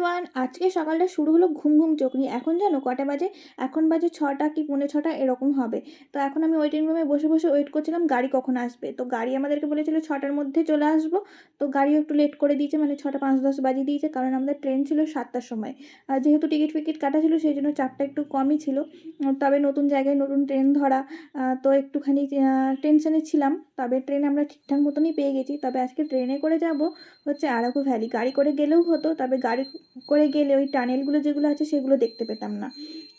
Everyone আজকে সকালটা শুরু হলো ঘুম ঘুম চোখ নিয়ে। এখন জানো কটা বাজে? এখন বাজে ছটা কি পৌনে ছটা? এরকম হবে। তো এখন আমি ওয়েটিং রুমে বসে বসে ওয়েট করছিলাম, গাড়ি কখন আসবে? তো গাড়ি আমাদেরকে বলেছিল ছটার মধ্যে চলে আসব। তো গাড়িও একটু লেট করে দিয়েছে মানে ছটা পাঁচ দশ বাজিয়ে দিয়েছে, কারণ আমাদের ট্রেন ছিল সাতটার সময়। যেহেতু টিকিট ফিকিট কাটা ছিল, সেই জন্য চাপটা একটু কমই ছিল। তবে নতুন জায়গায় নতুন ট্রেন ধরা তো একটুখানি টেনশনে ছিলাম। তবে ট্রেন আমরা ঠিকঠাক মতনই পেয়ে গেছি। তবে আজকে ট্রেনে করে যাব হচ্ছে আরাকু ভ্যালি গাড়ি করে গেলেও হতো, তবে গাড়ি করে গেলে ওই টানেলগুলো যেগুলো আছে সেগুলো দেখতে পেতাম না।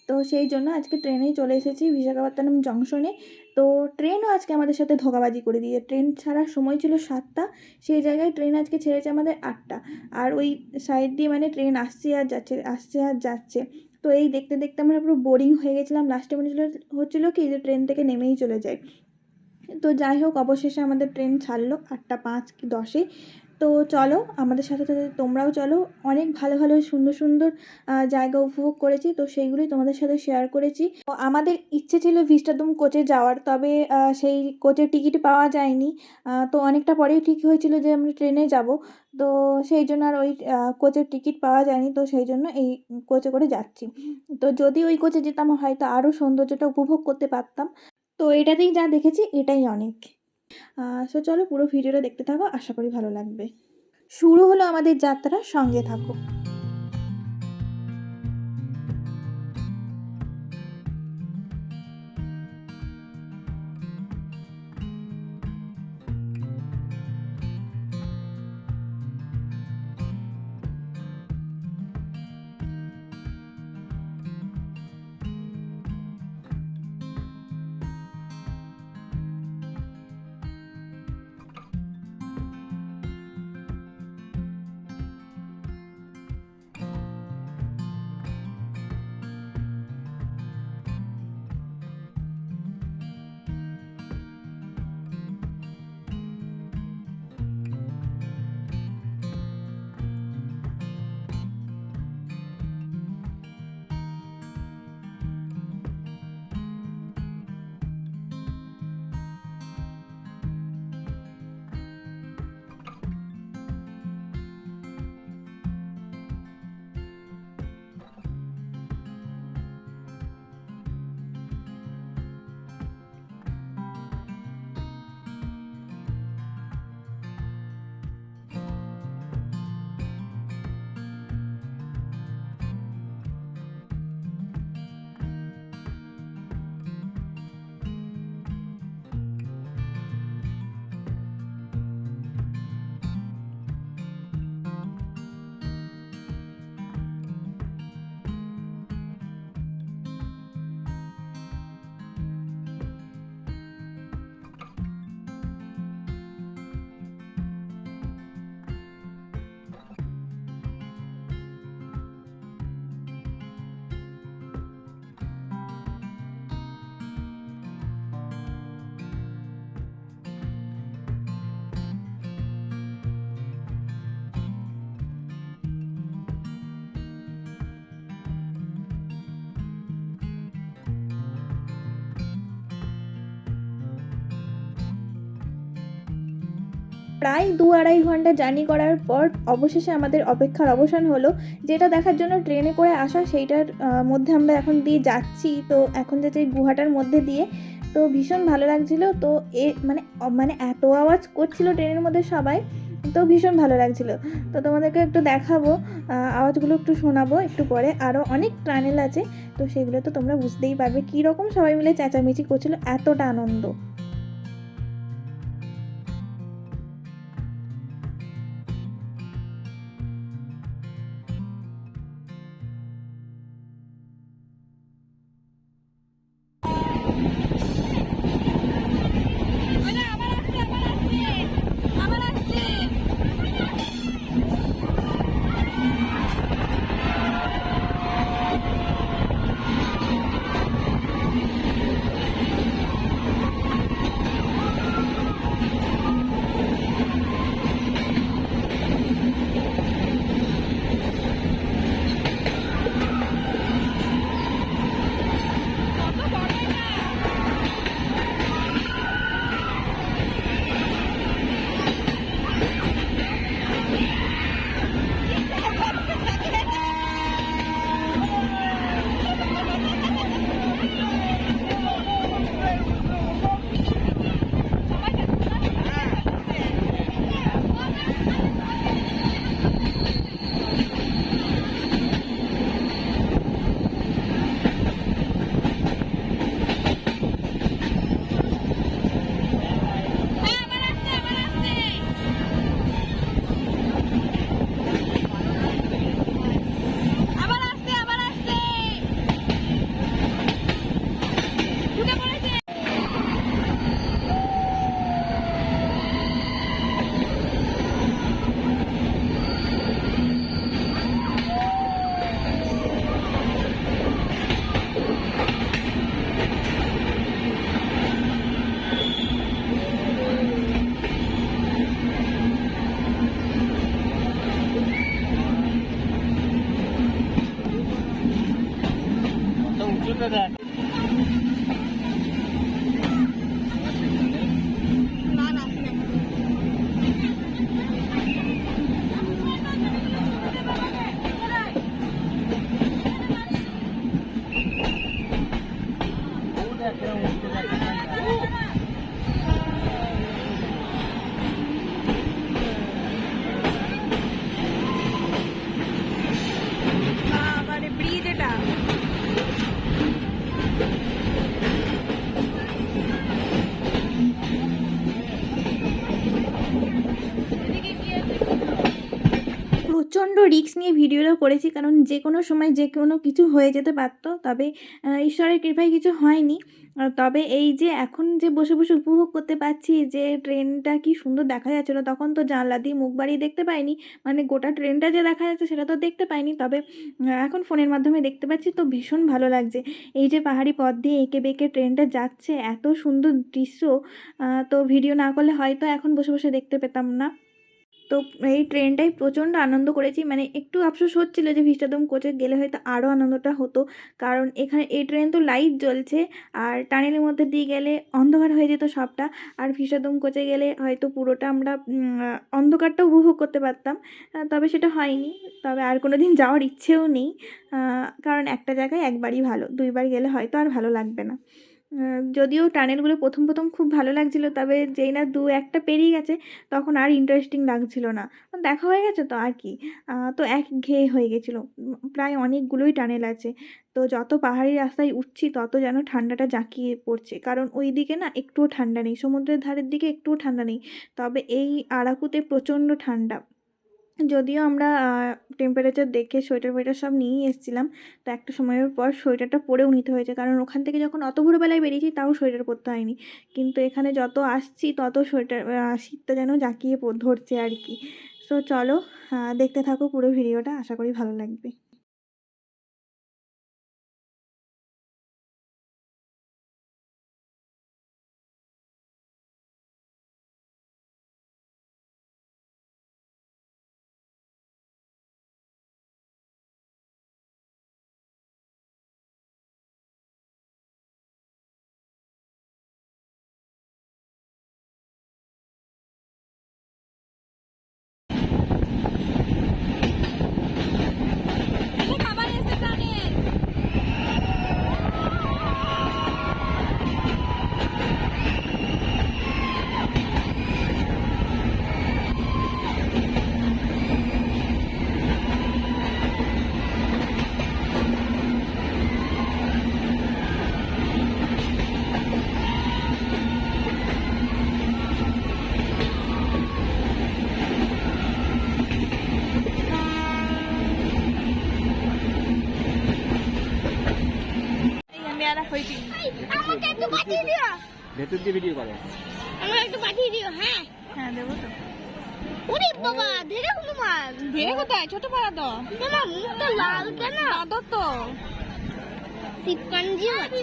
তো সেই জন্য আজকে ট্রেনেই চলে এসেছি বিশাখাপত্তনম জংশনে তো ট্রেনও আজকে আমাদের সাথে ধোকাবাজি করে দিয়ে ট্রেন ছাড়ার সময় ছিল সাতটা, সেই জায়গায় ট্রেন আজকে ছেড়েছে আমাদের আটটা। আর ওই সাইড দিয়ে মানে ট্রেন আসছে আর যাচ্ছে, আসছে আর যাচ্ছে। তো এই দেখতে দেখতে আমরা পুরো বোরিং হয়ে গেছিলাম। লাস্টে মনে হচ্ছিল, হচ্ছিল কি যে ট্রেন থেকে নেমেই চলে যায়। তো যাই হোক, অবশেষে আমাদের ট্রেন ছাড়লো আটটা পাঁচ কি দশে। তো চলো, আমাদের সাথে সাথে তোমরাও চলো। অনেক ভালো ভালো, সুন্দর সুন্দর জায়গা উপভোগ করেছি। তো সেইগুলোই তোমাদের সাথে শেয়ার করেছি। তো আমাদের ইচ্ছে ছিল ভিস্টাদুম কোচে যাওয়ার, তবে সেই কোচের টিকিট পাওয়া যায়নি। তো অনেকটা পরেই ঠিক হয়েছিল যে আমরা ট্রেনে যাব। তো সেই জন্য আর ওই কোচের টিকিট পাওয়া যায়নি। তো সেই জন্য এই কোচে করে যাচ্ছি। তো যদি ওই কোচে যেতাম, হয়তো আরও সৌন্দর্যটা উপভোগ করতে পারতাম। তো এটাতেই যা দেখেছি, এটাই অনেক। সো চলো পুরো ভিডিওটা দেখতে থাকো, আশা করি ভালো লাগবে। শুরু হলো আমাদের যাত্রা, সঙ্গে থাকো। প্রায় দু আড়াই ঘণ্টা জার্নি করার পর অবশেষে আমাদের অপেক্ষার অবসান হলো, যেটা দেখার জন্য ট্রেনে করে আসা, সেইটার মধ্যে আমরা এখন দিয়ে যাচ্ছি। তো এখন যাচ্ছে গুহাটার মধ্যে দিয়ে। তো ভীষণ ভালো লাগছিল। তো এ মানে মানে এত আওয়াজ করছিল ট্রেনের মধ্যে সবাই, তো ভীষণ ভালো লাগছিল। তো তোমাদেরকে একটু দেখাবো আওয়াজগুলো একটু শোনাবো একটু পরে। আরও অনেক টানেল আছে, তো সেগুলো তো তোমরা বুঝতেই পারবে কীরকম সবাই মিলে চেঁচামেচি করছিল, এতটা আনন্দ। রিস্ক নিয়ে ভিডিওটা করেছি, কারণ যে কোনো সময় যে কোনো কিছু হয়ে যেতে পারত, তবে ঈশ্বরের কৃপায় কিছু হয়নি। তবে এই যে এখন যে বসে বসে উপভোগ করতে পারছি যে ট্রেনটা কি সুন্দর দেখা যাচ্ছিল, তখন তো জানলা দিয়ে মুখ বাড়িয়ে দেখতে পাইনি মানে গোটা ট্রেনটা যে দেখা যাচ্ছে সেটা তো দেখতে পাইনি, তবে এখন ফোনের মাধ্যমে দেখতে পাচ্ছি তো ভীষণ ভালো লাগছে। এই যে পাহাড়ি পথ দিয়ে এঁকে বেঁকে ট্রেনটা যাচ্ছে, এত সুন্দর দৃশ্য তো ভিডিও না করলে হয়তো এখন বসে বসে দেখতে পেতাম না। তো এই ট্রেনটাই প্রচণ্ড আনন্দ করেছি। মানে একটু আফসোস হচ্ছিল যে ভিস্টাদম কোচে গেলে হয়তো আরও আনন্দটা হতো। কারণ এখানে এই ট্রেন তো লাইট জ্বলছে আর টানেলের মধ্যে দিয়ে গেলে অন্ধকার হয়ে যেত সবটা। আর ভিস্টাদম কোচে গেলে হয়তো পুরোটা আমরা অন্ধকারটা উপভোগ করতে পারতাম। তবে সেটা হয়নি। তবে আর কোনো দিন যাওয়ার ইচ্ছেও নেই। কারণ একটা জায়গায় একবারই ভালো। দুইবার গেলে হয়তো আর ভালো লাগবে না। যদিও টানেলগুলো প্রথম প্রথম খুব ভালো লাগছিল, তবে যেই না দু একটা পেরিয়ে গেছে, তখন আর ইন্টারেস্টিং লাগছিল না। দেখা হয়ে গেছে তো আর কি। তো এক ঘেয়ে হয়ে গেছিল। প্রায় অনেকগুলোই টানেল আছে। তো যত পাহাড়ি রাস্তায় উঠছি, তত যেন ঠান্ডাটা জাঁকিয়ে পড়ছে। কারণ ওই দিকে না একটুও ঠান্ডা নেই, সমুদ্রের ধারের দিকে একটুও ঠান্ডা নেই। তবে এই আরাকুতে প্রচণ্ড ঠান্ডা। যদিও আমরা টেম্পারেচার দেখে সোয়েটার ফোয়েটার সব নিয়েই এসেছিলাম, তো একটা সময়ের পর সোয়েটারটা পরেও নিতে হয়েছে। কারণ ওখান থেকে যখন অত ভোরবেলায় বেরিয়েছি, তাও সোয়েটার পরতে হয়নি। কিন্তু এখানে যত আসছি, তত সোয়েটার শীতটা যেন জাঁকিয়ে ধরছে আর কি। সো চলো দেখতে থাকো পুরো ভিডিওটা আশা করি ভালো লাগবে। দিয়ে ভিডিও করো। আমার একটু পাঠিয়ে দিও হ্যাঁ? হ্যাঁ দেবো তো। ওরে বাবা ধীরে হনুমান ধীরে কোথায়? ছোট পাড়া তো। মুখটা লাল কেন? আদর তো। শিবকাঞ্জিও আছে।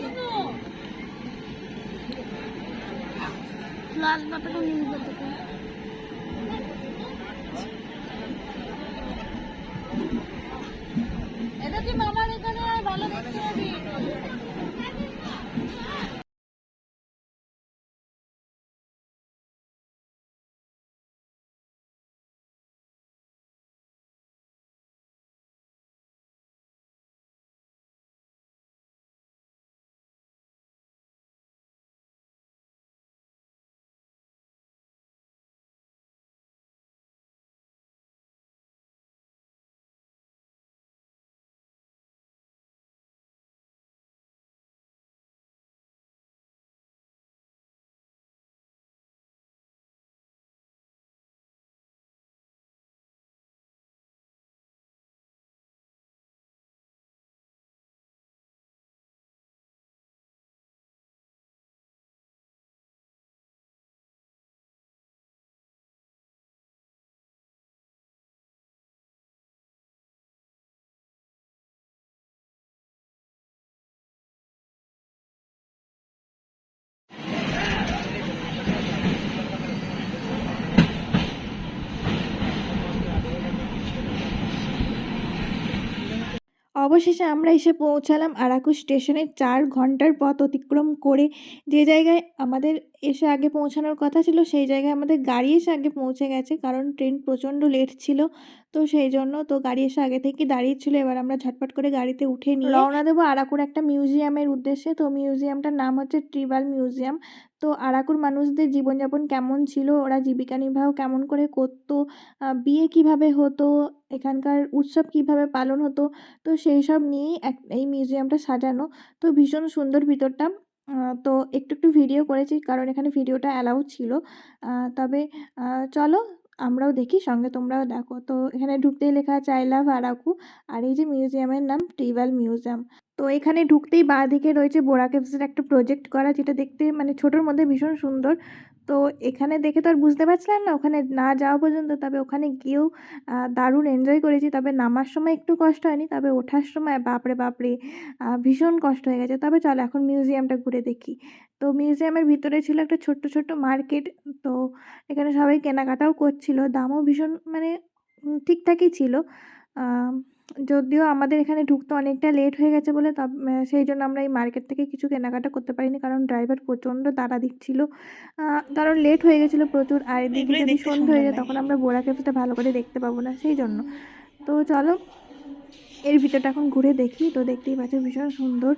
লাল পাতাটা নীল অবশেষে আমরা এসে পৌঁছালাম আরাকু স্টেশনে। চার ঘণ্টার পথ অতিক্রম করে যে জায়গায় আমাদের এসে আগে পৌঁছানোর কথা ছিল, সেই জায়গায় আমাদের গাড়ি এসে আগে পৌঁছে গেছে। কারণ ট্রেন প্রচণ্ড লেট ছিল। তো সেই জন্য তো গাড়ি এসে আগে থেকে দাঁড়িয়ে ছিল এবার আমরা ঝটপট করে গাড়িতে উঠে নিয়ে রওনা দেবো আরাকুর একটা মিউজিয়ামের উদ্দেশ্যে। তো মিউজিয়ামটার নাম হচ্ছে ট্রিবাল মিউজিয়াম। তো আরাকুর মানুষদের জীবনযাপন কেমন ছিল? ওরা জীবিকা নির্বাহ কেমন করে করতো? বিয়ে কীভাবে হতো? এখানকার উৎসব কীভাবে পালন হতো? তো সেই সব নিয়েই এক, এই মিউজিয়ামটা সাজানো। তো ভীষণ সুন্দর ভিতরটা। তো একটু একটু ভিডিও করেছি কারণ এখানে ভিডিওটা অ্যালাউ ছিল। তবে চলো আমরাও দেখি, সঙ্গে তোমরাও দেখো। তো এখানে ঢুকতেই লেখা আছে, আই লাভ আরাকু। আর এই যে মিউজিয়ামের নাম ট্রিভাল মিউজিয়াম। তো এখানে ঢুকতেই বাঁ দিকে রয়েছে বোরা কেভসের একটা প্রজেক্ট করা, যেটা দেখতে মানে ছোটোর মধ্যে ভীষণ সুন্দর। তো এখানে দেখে তো আর বুঝতে পারছিলাম না, ওখানে না যাওয়া পর্যন্ত, তবে ওখানে গিয়েও দারুণ এনজয় করেছি। তবে নামার সময় একটু কষ্ট হয়নি, তবে ওঠার সময়, বাপরে বাপরে ভীষণ কষ্ট হয়ে গেছে। তবে চলো এখন মিউজিয়ামটা ঘুরে দেখি। তো মিউজিয়ামের ভিতরে ছিল একটা ছোট্ট ছোট্ট মার্কেট তো এখানে সবাই কেনাকাটাও করছিল, দামও ভীষণ মানে ঠিকঠাকই ছিল। যদিও আমাদের এখানে ঢুকতে অনেকটা লেট হয়ে গেছে বলে তব সেই জন্য আমরা এই মার্কেট থেকে কিছু কেনাকাটা করতে পারিনি কারণ ড্রাইভার প্রচণ্ড তাড়া দিচ্ছিল। কারণ লেট হয়ে গেছিল প্রচুর আর এদিকে যদি সন্ধ্যে হয়ে যায় তখন আমরা বোরা ক্যাফেটা ভালো করে দেখতে পাবো না সেই জন্য। তো চলো এর ভিতরটা এখন ঘুরে দেখি। তো দেখতেই পাচ্ছ ভীষণ সুন্দর।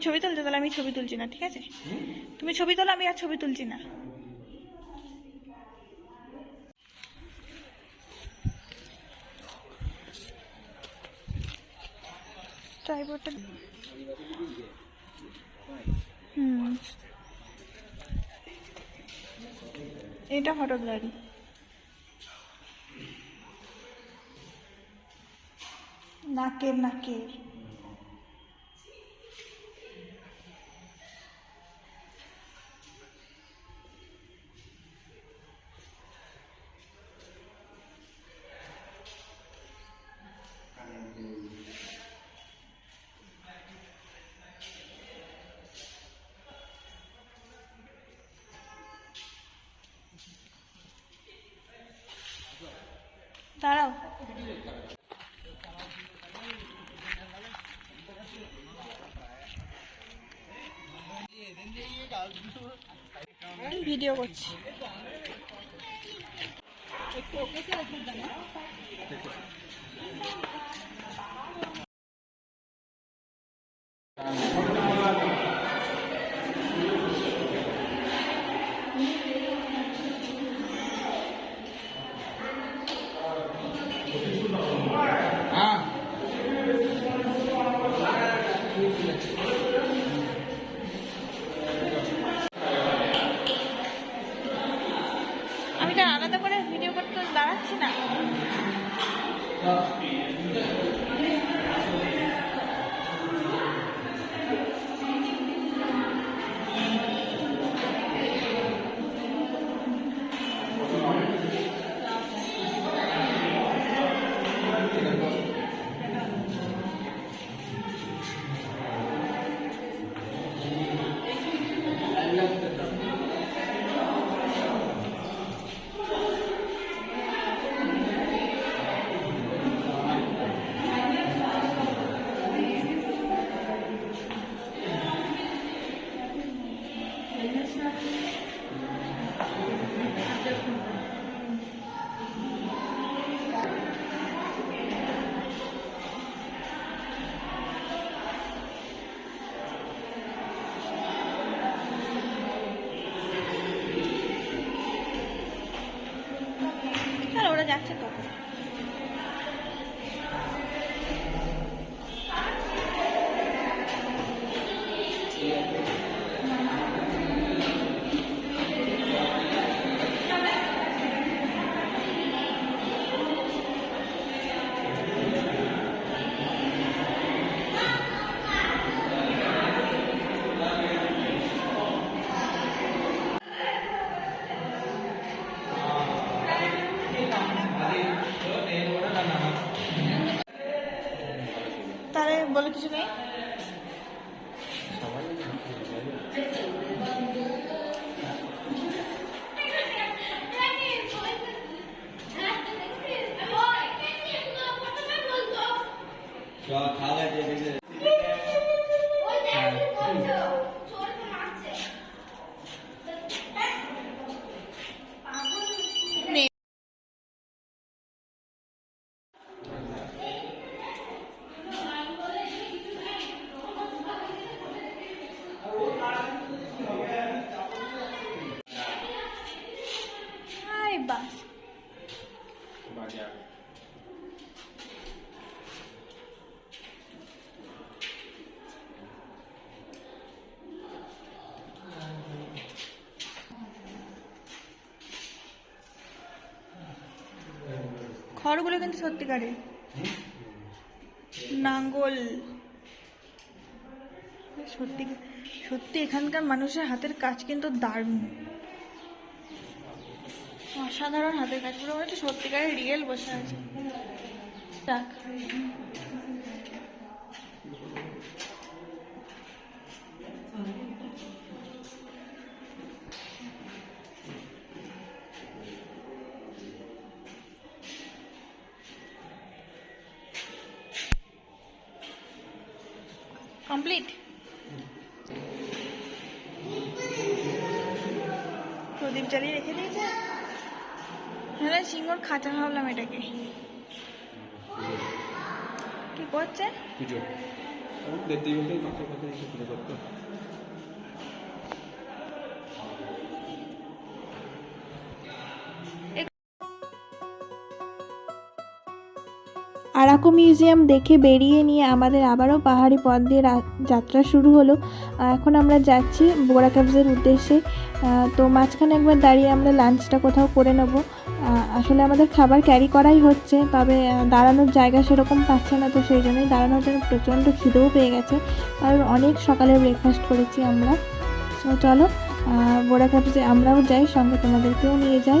ছবি তুলছো তাহলে আমি ছবি তুলছি না ঠিক আছে? তুমি ছবি তোলো আমি আর ছবি তুলছি না। হুম। এটা ফটো গ্যালারি নাকের নাকের। দাঁড়াও। ভিডিও করছি। আমি যাচ্ছে তো খড়গুলো কিন্তু সত্যিকারের নাঙ্গল। সত্যি সত্যি এখানকার মানুষের হাতের কাজ কিন্তু দারুণ। অসাধারণ হাতের কাজ পুরো সত্যিকারের রিয়েল বসে আছে। যাক। করছে পুজো দেখতেই বলতে এসে পুজো করতো? আরাকো মিউজিয়াম দেখে বেরিয়ে নিয়ে আমাদের আবারও পাহাড়ি পথ দিয়ে যাত্রা শুরু হলো। এখন আমরা যাচ্ছি বোরা ক্যাবসের উদ্দেশ্যে। আহ, তো মাঝখানে একবার দাঁড়িয়ে আমরা লাঞ্চটা কোথাও করে নেব। আসলে আমাদের খাবার ক্যারি করাই হচ্ছে, তবে দাঁড়ানোর জায়গা সেরকম পাচ্ছে না, তো সেই জন্যই দাঁড়ানোর জন্য প্রচণ্ড খিদেও পেয়ে গেছে। কারণ অনেক সকালে ব্রেকফাস্ট করেছি আমরা। চলো বোরা যে আমরাও যাই, সঙ্গে তোমাদেরকেও নিয়ে যাই।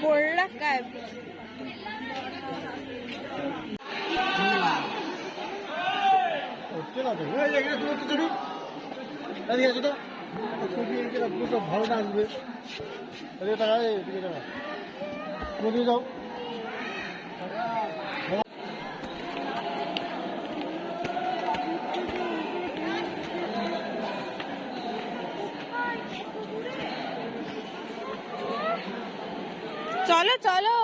बोलला काय হচ্ছে না তো এই চলো চলো।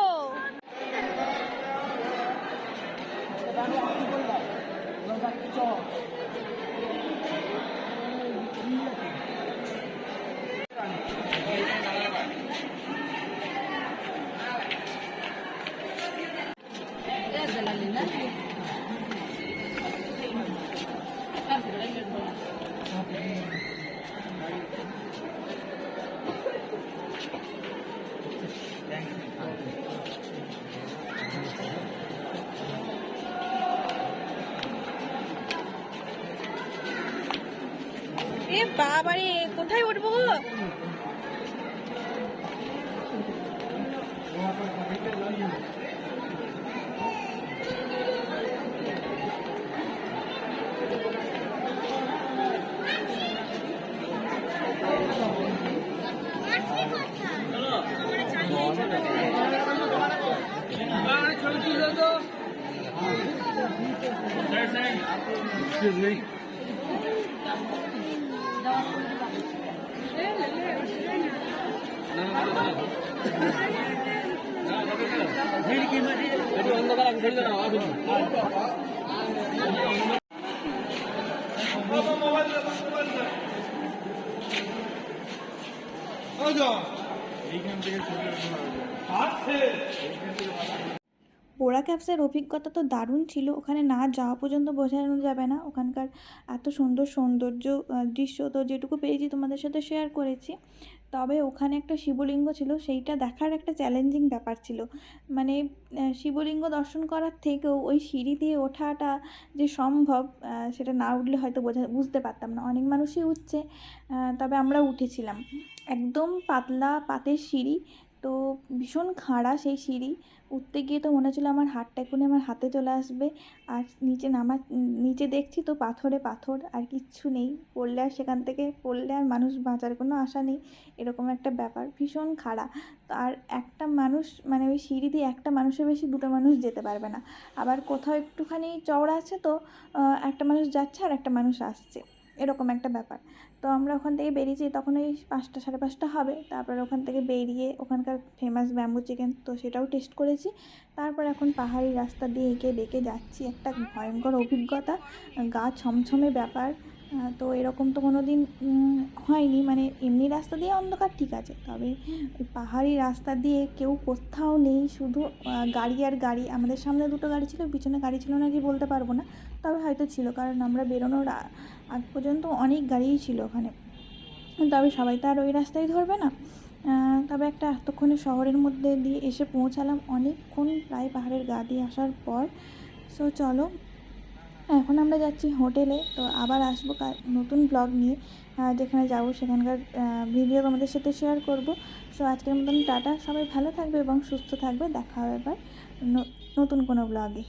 বাবারে কোথায় উঠবো গো এক্সকিউজ মি এইখান থেকে ছবি ওঠা হবে পোড়া ক্যাপসের অভিজ্ঞতা তো দারুণ ছিল। ওখানে না যাওয়া পর্যন্ত বোঝানো যাবে না। ওখানকার এত সুন্দর সৌন্দর্য দৃশ্য তো যেটুকু পেয়েছি তোমাদের সাথে শেয়ার করেছি। তবে ওখানে একটা শিবলিঙ্গ ছিল, সেইটা দেখার একটা চ্যালেঞ্জিং ব্যাপার ছিল। মানে শিবলিঙ্গ দর্শন করার থেকেও ওই সিঁড়ি দিয়ে ওঠাটা যে সম্ভব সেটা না উঠলে হয়তো বোঝা, বুঝতে পারতাম না। অনেক মানুষই উঠছে তবে আমরা উঠেছিলাম। একদম পাতলা পাতের সিঁড়ি তো ভীষণ খাড়া সেই সিঁড়ি। উঠতে গিয়ে তো মনে হচ্ছিল আমার হাতটা এখনই আমার হাতে চলে আসবে। আর নিচে নামা, নিচে দেখছি তো পাথরে পাথর, আর কিচ্ছু নেই। পড়লে আর সেখান থেকে পড়লে আর মানুষ বাঁচার কোনো আশা নেই। এরকম একটা ব্যাপার, ভীষণ খাড়া। আর একটা মানুষ মানে ওই সিঁড়ি দিয়ে একটা মানুষের বেশি দুটো মানুষ যেতে পারবে না। আবার কোথাও একটুখানি চওড়া আছে তো একটা মানুষ যাচ্ছে আর একটা মানুষ আসছে। এরকম একটা ব্যাপার। তো আমরা ওখান থেকে বেরিয়েছি, তখন ওই পাঁচটা সাড়ে পাঁচটা হবে। তারপর ওখান থেকে বেরিয়ে ওখানকার ফেমাস ব্যাম্বু চিকেন তো সেটাও টেস্ট করেছি। তারপর এখন পাহাড়ি রাস্তা দিয়ে এঁকে বেঁকে যাচ্ছি। একটা ভয়ঙ্কর অভিজ্ঞতা, গা ছমছমে ব্যাপার। তো এরকম তো কোনো দিন হয়নি। মানে এমনি রাস্তা দিয়ে অন্ধকার ঠিক আছে। তবে পাহাড়ি রাস্তা দিয়ে কেউ কোথাও নেই। শুধু গাড়ি আর গাড়ি। আমাদের সামনে দুটো গাড়ি ছিল, পিছনে গাড়ি ছিল না কি বলতে পারব না। তবে হয়তো ছিল, কারণ আমরা বেরোনোর আগ পর্যন্ত অনেক গাড়িই ছিল ওখানে। তবে সবাই তো আর ওই রাস্তায় ধরবে না। তবে একটা এতক্ষণে শহরের মধ্যে দিয়ে এসে পৌঁছালাম অনেকক্ষণ প্রায় পাহাড়ের গা দিয়ে আসার পর। সো চলো। এখন আমরা যাচ্ছি হোটেলে, তো আবার আসব নতুন ব্লগ নিয়ে। যেখানে যাব সেখানকার ভিডিও তোমাদের সাথে শেয়ার করব। সো আজকের মতন টাটা। সবাই ভালো থাকবে এবং সুস্থ থাকবে। দেখা হবে এবার নতুন কোনো ব্লগে।